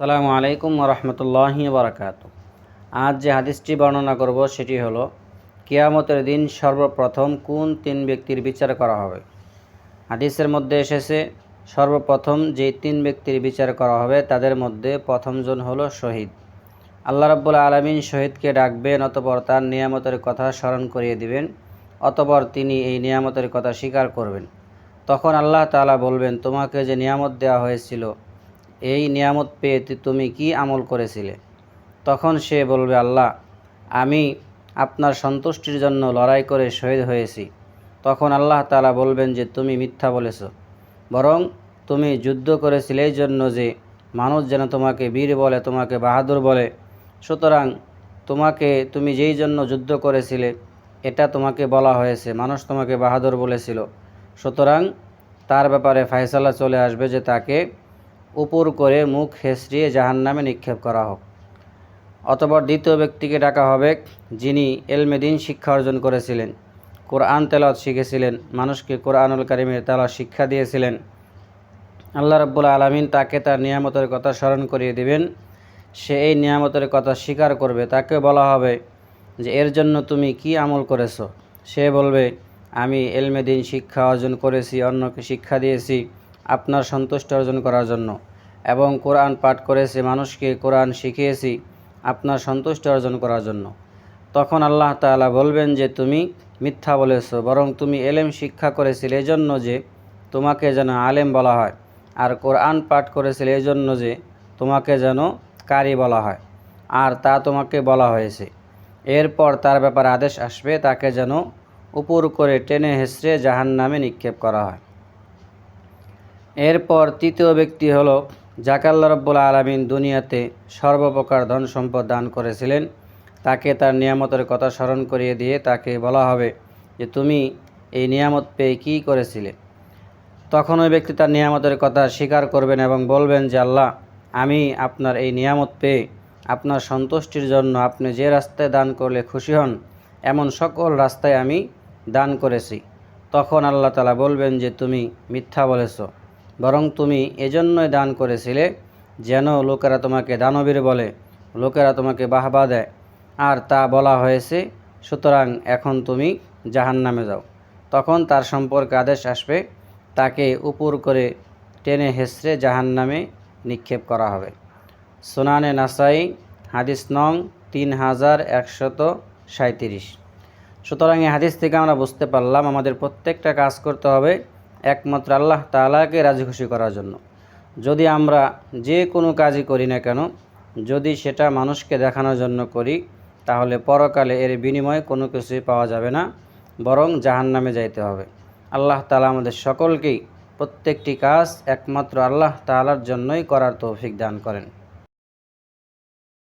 সালামু আলাইকুম রহমতুল্লাহি বারাকাত আজ যে হাদিসটি বর্ণনা করব সেটি হলো, কিয়ামতের দিন সর্বপ্রথম কোন তিন ব্যক্তির বিচার করা হবে? হাদিসের মধ্যে এসেছে, সর্বপ্রথম যে তিন ব্যক্তির বিচার করা হবে তাদের মধ্যে প্রথমজন হলো শহীদ। আল্লাহ রাব্বুল আলমিন শহীদকে ডাকবেন অতপর তার নিয়ামতের কথা স্মরণ করিয়ে দিবেন, অতপর তিনি এই নিয়ামতের কথা স্বীকার করবেন। তখন আল্লাহ তাআলা বলবেন, তোমাকে যে নিয়ামত দেওয়া হয়েছিল এই নিয়ামত পেয়ে তুমি কি আমল করেছিলে? তখন সে বলবে, আল্লাহ, আমি আপনার সন্তুষ্টির জন্য লড়াই করে শহীদ হয়েছি। তখন আল্লাহ তাআলা বলবেন যে, তুমি মিথ্যা বলেছ। বরং তুমি যুদ্ধ করেছিলে এই জন্য যে, মানুষ যেন তোমাকে বীর বলে, তোমাকে বাহাদুর বলে। সুতরাং তোমাকে তুমি যেই জন্য যুদ্ধ করেছিলে, এটা তোমাকে বলা হয়েছে, মানুষ তোমাকে বাহাদুর বলেছিল। সুতরাং তার ব্যাপারে ফায়সালা চলে আসবে যে, তাকে উপর করে মুখ হেসড়িয়ে জাহান্নামে নিক্ষেপ করা হোক। অতপর দ্বিতীয় ব্যক্তিকে ডাকা হবে, যিনি এলমেদিন শিক্ষা অর্জন করেছিলেন, কোরআন তেলাওয়াত শিখেছিলেন, মানুষকে কোরআনুল কারিমের তেলাওয়াত শিক্ষা দিয়েছিলেন। আল্লাহ রাব্বুল আলমিন তাকে তার নিয়ামতের কথা স্মরণ করিয়ে দিবেন। সে এই নিয়ামতের কথা স্বীকার করবে। তাকে বলা হবে যে, এর জন্য তুমি কি আমল করেছ? সে বলবে, আমি এলমেদিন শিক্ষা অর্জন করেছি, অন্যকে শিক্ষা দিয়েছি। আপনার সন্তুষ্টি অর্জন করার জন্য। এবং কোরআন পাঠ করেছি, মানুষকে কোরআন শিখিয়েছি আপনার সন্তুষ্টি অর্জন করার জন্য। তখন আল্লাহ তাআলা বলবেন যে, তুমি মিথ্যা বলেছ, বরং তুমি এলেম শিক্ষা করেছিলে এই জন্য যে তোমাকে যেন আলেম বলা হয়, আর কোরআন পাঠ করেছিলে এই জন্য যে তোমাকে যেন কারি বলা হয়, আর তা তোমাকে বলা হয়েছে। এরপর তার ব্যাপারে আদেশ আসবে, তাকে যেন উপর করে টেনে হেসড়ে জাহান নামে নিক্ষেপ করা হয়। এরপর তৃতীয় ব্যক্তি হলো জাকাল্লা রব্বুল আলমিন দুনিয়াতে সর্বপ্রকার ধন সম্পদ দান করেছিলেন, তাকে তার নিয়ামতের কথা স্মরণ করিয়ে দিয়ে তাকে বলা হবে যে, তুমি এই নিয়ামত পেয়ে কী করেছিলে? তখন ওই ব্যক্তি তার নিয়ামতের কথা স্বীকার করবেন এবং বলবেন যে, আল্লাহ, আমি আপনার এই নিয়ামত পেয়ে আপনার সন্তুষ্টির জন্য আপনি যে রাস্তায় দান করলে খুশি হন, এমন সকল রাস্তায় আমি দান করেছি। তখন আল্লাহ তালা বলবেন যে, তুমি মিথ্যা বলেছ। বরং তুমি এজন্যই দান করেছিলে যেন লোকেরা তোমাকে দানবীর বলে, লোকেরা তোমাকে বাহবা দেয়। আর তা বলা হয়েছে, সুতরাং এখন তুমি জাহান নামে যাও। তখন তার সম্পর্কে আদেশ আসবে, তাকে উপর করে টেনে হেসড়ে জাহান নামে নিক্ষেপ করা হবে। সোনানে নাসাই, হাদিস নং তিন হাজার একশত সাঁত্রিশ সুতরাং এই হাদিস থেকে আমরা বুঝতে পারলাম, আমাদের প্রত্যেকটা কাজ করতে হবে একমাত্র আল্লাহ তাআলাকে রাজি খুশি করার জন্য। যদি আমরা যে কোনো কাজই করি না কেন, যদি সেটা মানুষকে দেখানোর জন্য করি, তাহলে পরকালে এর বিনিময়ে কোনো কিছুই পাওয়া যাবে না, বরং জাহান্নামে যাইতে হবে। আল্লাহ তালা আমাদের সকলকেই প্রত্যেকটি কাজ একমাত্র আল্লাহ তাআলার জন্যই করার তৌফিক দান করেন।